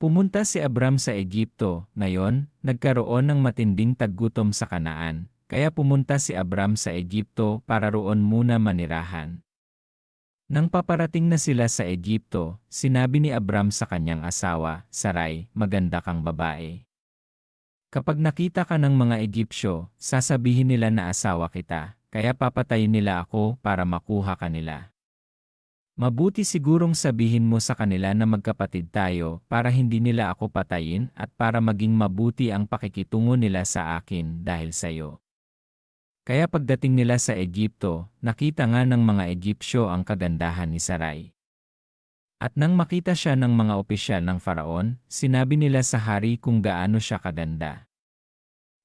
Pumunta si Abram sa Egypto, ngayon, nagkaroon ng matinding taggutom sa Kanaan, kaya pumunta si Abram sa Egypto para roon muna manirahan. Nang paparating na sila sa Egypto, sinabi ni Abram sa kanyang asawa, Sarai, maganda kang babae. Kapag nakita ka ng mga Egyptyo, sasabihin nila na asawa kita, kaya papatayin nila ako para makuha ka nila. Mabuti sigurong sabihin mo sa kanila na magkapatid tayo para hindi nila ako patayin at para maging mabuti ang pakikitungo nila sa akin dahil sa iyo. Kaya pagdating nila sa Egypto, nakita nga ng mga Egyptyo ang kagandahan ni Sarai. At nang makita siya ng mga opisyal ng Faraon, sinabi nila sa hari kung gaano siya kaganda.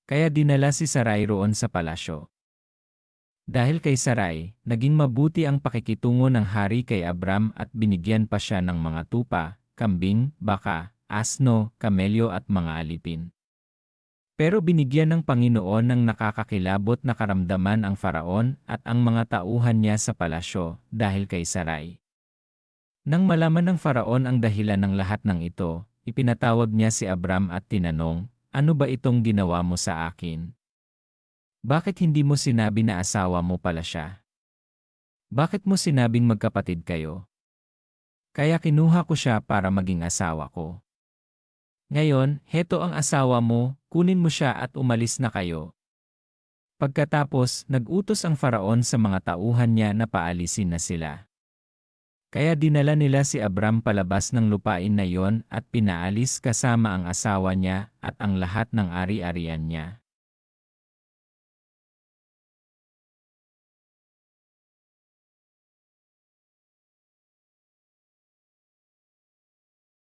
Kaya dinala si Sarai roon sa palasyo. Dahil kay Sarai, naging mabuti ang pakikitungo ng hari kay Abram at binigyan pa siya ng mga tupa, kambing, baka, asno, kamelyo at mga alipin. Pero binigyan ng Panginoon ng nakakakilabot na karamdaman ang faraon at ang mga tauhan niya sa palasyo dahil kay Sarai. Nang malaman ng faraon ang dahilan ng lahat ng ito, ipinatawag niya si Abram at tinanong, Ano ba itong ginawa mo sa akin? Bakit hindi mo sinabi na asawa mo pala siya? Bakit mo sinabing magkapatid kayo? Kaya kinuha ko siya para maging asawa ko. Ngayon, heto ang asawa mo, kunin mo siya at umalis na kayo. Pagkatapos, nag-utos ang faraon sa mga tauhan niya na paalisin na sila. Kaya dinala nila si Abram palabas ng lupain na yon at pinaalis kasama ang asawa niya at ang lahat ng ari-arian niya.